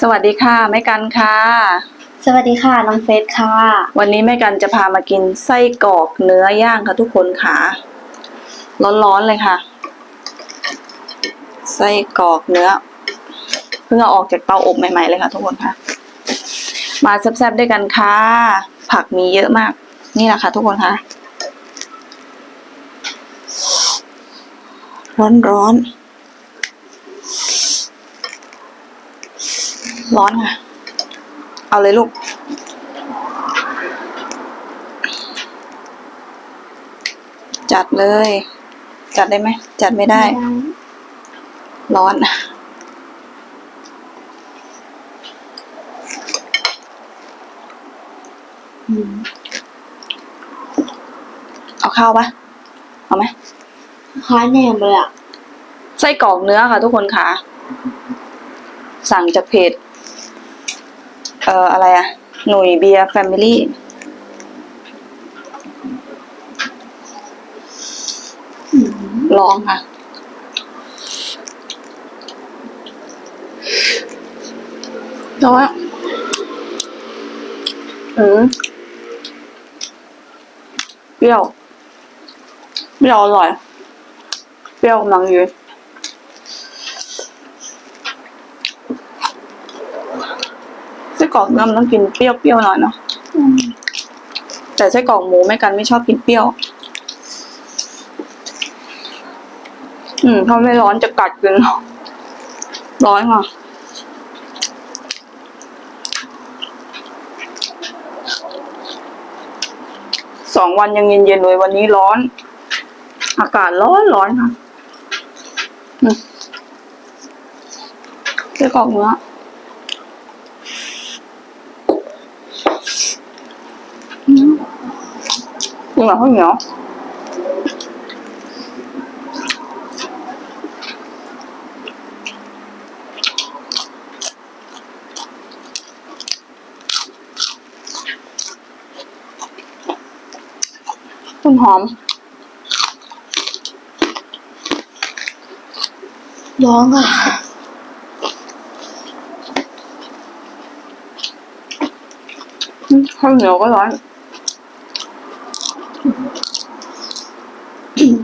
สวัสดีค่ะแม่กันค่ะ สวัสดีค่ะน้องเฟสค่ะ วันนี้แม่กันจะพามากินไส้กรอกเนื้อย่างค่ะทุกคนค่ะ ร้อนๆเลยค่ะ ไส้กรอกเนื้อ เพิ่งเอาออกจากเตาอบใหม่ๆเลยค่ะทุกคนค่ะ มาแซ่บๆด้วยกันค่ะ ผักมีเยอะมาก นี่แหละค่ะทุกคนค่ะร้อนๆร้อนค่ะ เอาเลยลูก จัดเลย จัดได้ไหม จัดไม่ได้ ร้อนอืม เอาข้าวปะเอาไหมคล้ายแหนมเลยอะไส้กรอกเนื้อค่ะ ทุกคนค่ะ สั่งจากเพจเอ่ออะไรอะหนุ่ยเบียร์แฟมิลี่ลองค่ะ แต่ว่าอืมเปรี้ยว เปรี้ยวอร่อย เปรี้ยวกำลังดีไส้กรอกเนื้อมันต้องกินเปรี้ยวๆหน่อยเนาะแต่ไส้กรอกหมูไม่กันไม่ชอบกินเปรี้ยว อืมถ้าไม่ร้อนจะกัดกินร้อนค่ะสองวันยังเย็นๆเลยวันนี้ร้อน อากาศร้อนร้อนค่ะอืมไส้กรอกเนื้ออืมกินแบบข้าวเหนียวต้นหอม ร้องอะอืมข้าวเหนียวก็ร้อนอืม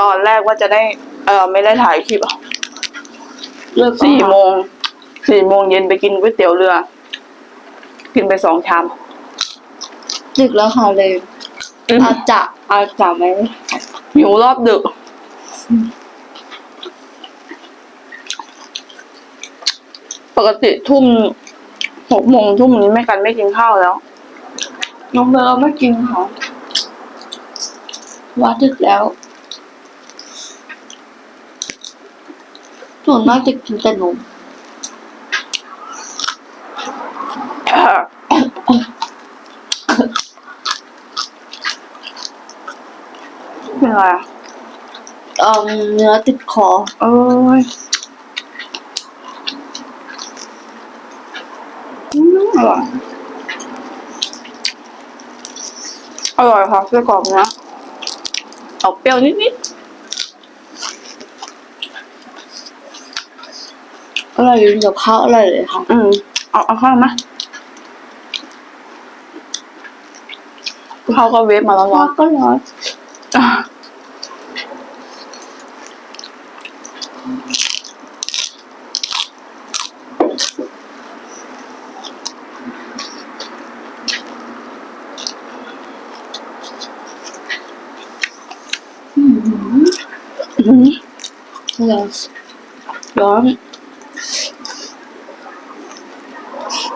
ตอนแรกว่าจะได้ เออไม่ได้ถ่ายคลิปอะเลิกสี่โมง สี่โมงเย็นไปกินก๋วยเตี๋ยวเรือ กินไปสองชาม ดึกแล้วค่ะเลยอืม อาจจะอาจจะไหมหิวรอบดึก ปกติทุ่มหกโมงทุ่มนี้แม่กันไม่กินข้าวแล้ว น้องเบลไม่กินค่ะว่าดึกแล้วส่วนมากจะกินแต่นม เป็นไรอะ เอ่อเนื้อติดคอเอ้ยอืมอร่อย อร่อยค่ะไส้กรอกเนี้ยออกเปรี้ยวนิดอร่อยอยู่กับข้าวอร่อยเลยค่ะๆอืมเอาเอาข้าวมาข้าวก็เวฟมาแล้วร้อนก็ร้อน ร้อนร้อน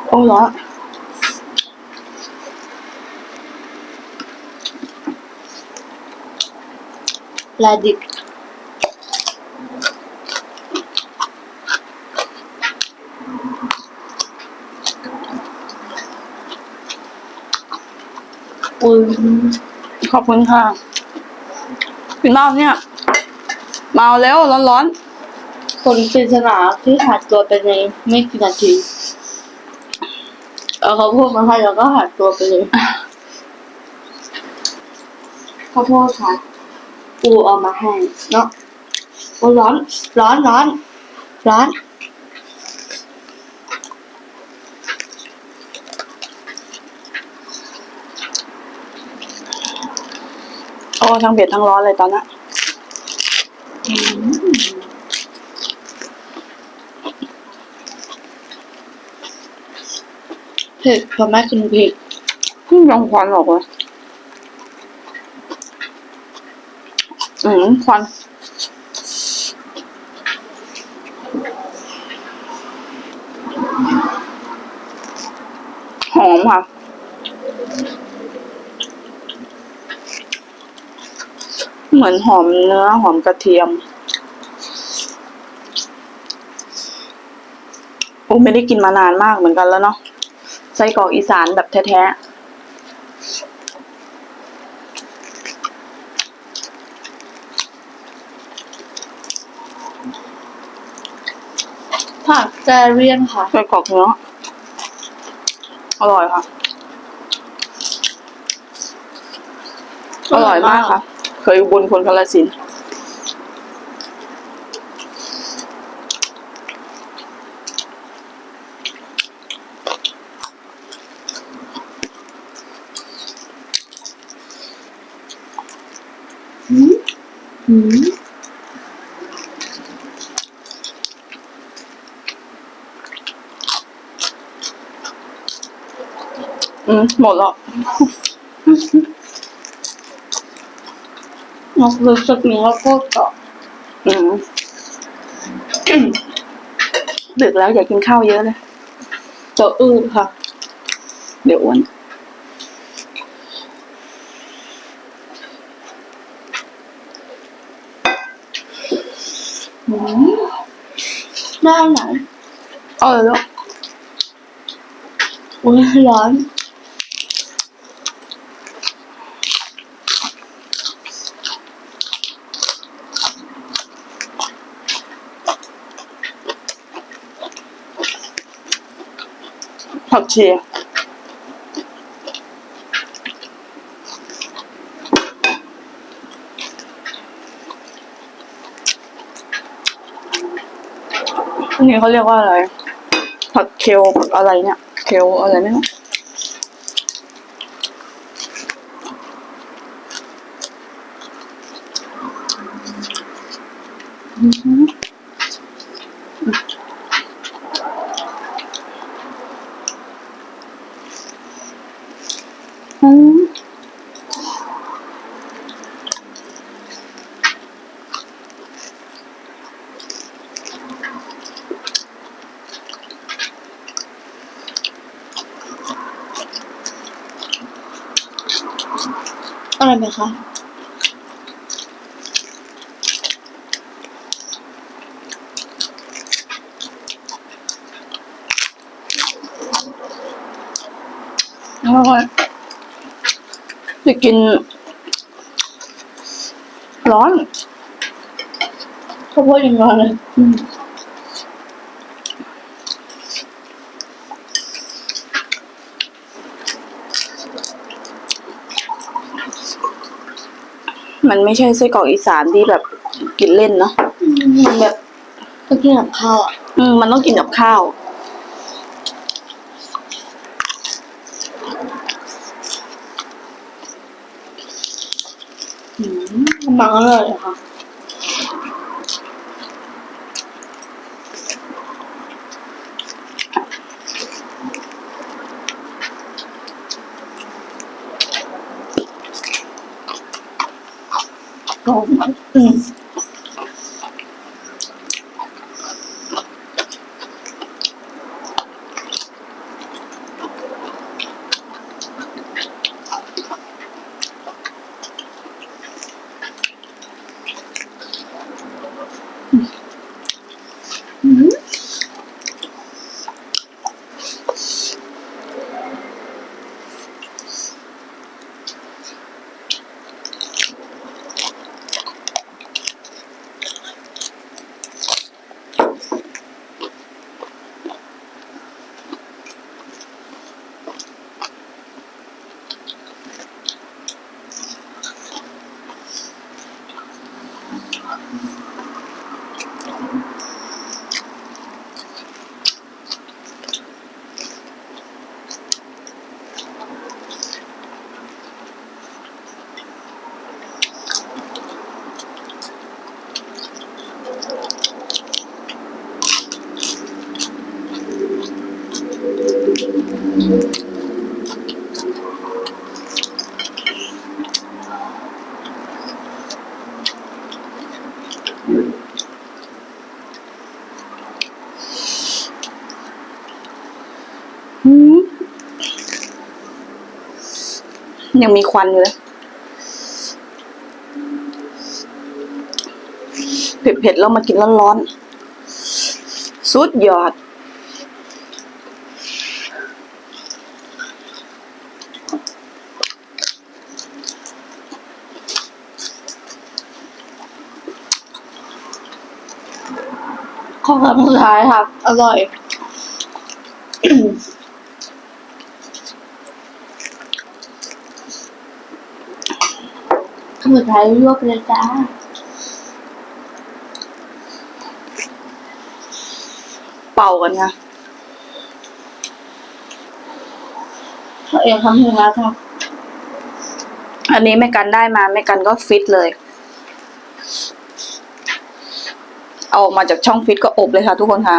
โอ้ร้อนลาดิบอืมขอบคุณค่ะกินเมาเนี่ย เมาแล้วร้อนร้อนคนปริศนาที่หายตัวไปในไม่กี่นาทีเอาเขาวโพูดมาให้แล้วก็หายตัวไปเลยข้าวโพดค่ะปูเอามาให้เนาะโอ้ร้อน ร้อนร้อน ร้อนโอ้ทั้งเผ็ดทั้งร้อนเลยตอนนั้น เผ็ดพอแม่กินเผ็ดเพิ่งยังควันออกเลยอืมควันหอมค่ะ เหมือนหอมเนื้อหอมกระเทียม โอ้ไม่ได้กินมานานมากเหมือนกันแล้วเนาะไส้กรอกอีสานแบบแท้ๆผักแกเรียนค่ะไส้กรอกเนื้ออร่อยค่ะ อร่อยมากค่ะเค ยอุบนคนกาลสินอืมหมดแล้ว นกรู้สึกมีข้าวโพดต่ออืมดึกแล้วอย่ากินข้าวเยอะเลยจะอืดค่ะ เดี๋ยวอ้วนอืมได้ไหนเออแล้วอุ้ยร้อน ผักชีนี่เขาเรียกว่าอะไร ผักเคลผักอะไรเนี่ย เคลอะไรไม่รู้อื อะไรไหมคะแล้วก็จะกิน ร้อนข้าวโพดยังร้อนเลยมั นไม่ใช่ไส้กรอกอีสานที่แบบกินเล่นเนาะอืมมันแบบก็กินกับข้าวอะอืมมันต้องกินกับข้าว อืมมันอร่อยอะค่ะ อ ยังมีควันอยู่เลยเผ็ดๆแล้วมากินร้อนๆสุดยอด ข้อคำสุดท้ายครับอร่อย คำสุดท้ายรวบเลยจ้าเป่ากันค่ะเขาเองคำถึงแล้วค่ะ อันนี้แม่กันได้มาแม่กันก็ฟิตเลย เอาออกมาจากช่องฟิตก็อบเลยค่ะทุกคนค่ะ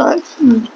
อ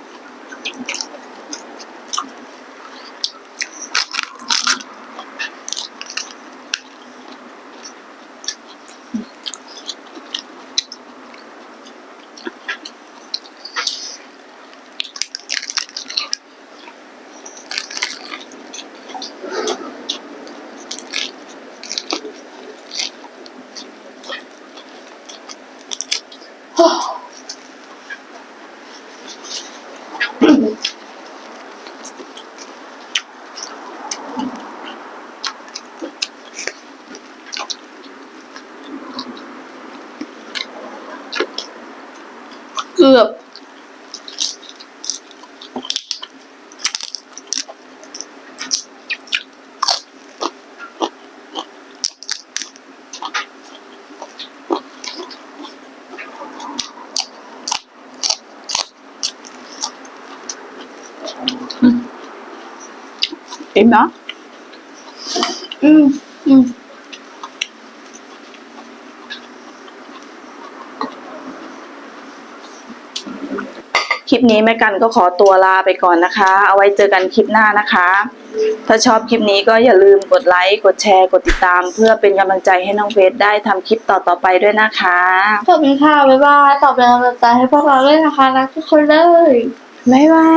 ร่อยอืมเกือบอิ่มนะอืมอืม คลิปนี้แม่กันก็ขอตัวลาไปก่อนนะคะ เอาไว้เจอกันคลิปหน้านะคะ ถ้าชอบคลิปนี้ก็อย่าลืมกดไลค์กดแชร์กดติดตาม เพื่อเป็นกำลังใจให้น้องเฟสได้ทำคลิปต่อๆไปด้วยนะคะขอบคุณค่ะบ๊ายบายตอบเป็นกำลังใจให้พวกเราด้วยนะคะรักทุกคนเลยบ๊ายบาย